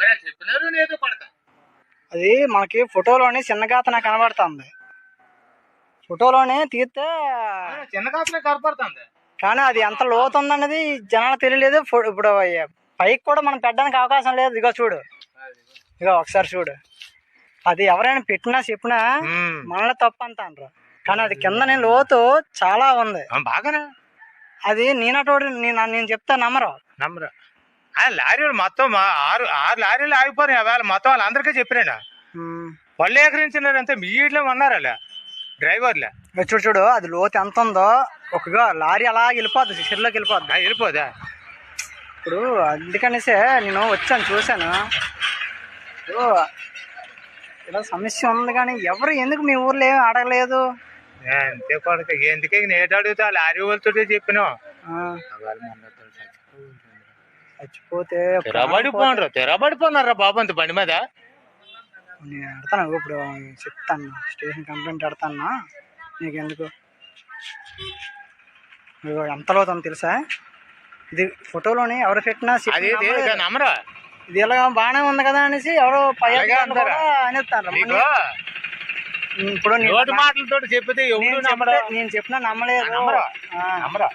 మరి చెప్పినారు అది మనకి ఫోటోలోని చిన్నగాత నాకు కనబడుతుంది. ఫోటోలోనే తీస్తే చిన్న కాసులే కనపడుతుంది. కానీ అది ఎంత లోతు ఉందన్నది జనాలకు తెలియలేదు ఇప్పుడు పైకి కూడా మనం పెట్టడానికి అవకాశం లేదు. ఇగో చూడు. ఇగో ఒకసారి చూడు. అది ఎవరైనా పెట్టినా చెప్పినా మనలో తప్పు అంత అనరు కానీ అది కింద లోతు చాలా ఉంది. బాగానే. అది నేనటోడు నేను నేను చెప్తా నమ్మరు. నమ్మరు. లారీలు మొత్తం ఆరు ఆరు లారీలు ఆగిపోయినాయి. వేళ మొత్తం వాళ్ళందరికీ చెప్పినాను ఉమ్. వాళ్ళు ఏకరించినారంటే మీ ఇంట్లో ఉన్నారు అలా డ్రైవర్లే. చూడు చూడు అది లోతు ఎంత ఉందో ఒకగా లారీ అలా వెళ్ళిపోద్ది సిరిలోకి వెళ్ళిపోద్ది. వెళ్ళిపోదా ఇప్పుడు అందుకనేసే నేను వచ్చాను చూశాను. ఇప్పుడు ఇలా సమస్య ఉంది కానీ ఎవరు ఎందుకు మీ ఊర్లో ఏమి అడగలేదు? అంతే కొడుకు ఎందుకే నేటి అడుగుతా లారీ వాళ్ళతో చెప్పినావు. ఆ, చచ్చిపోతే తెరబడిపోండ్రు తెరబడిపోన్నారా బాబు అంత బండి మీద? నేను పెడతాను ఇప్పుడు? చెప్తాను స్టేషన్ కంప్లైంట్ పెడతాను నీకు ఎందుకు ఎంత లోతుందో తెలుసా? ఇది ఫోటోలోని ఎవరు పెట్టినా. నమ్మరా ఇది ఇలా బాగానే ఉంది కదా అనేసి ఎవరో అనేస్తారు. ఇప్పుడు మాటలతో చెప్పితే ఎవరు నేను చెప్పినా నమ్మలేదు నమ్మరా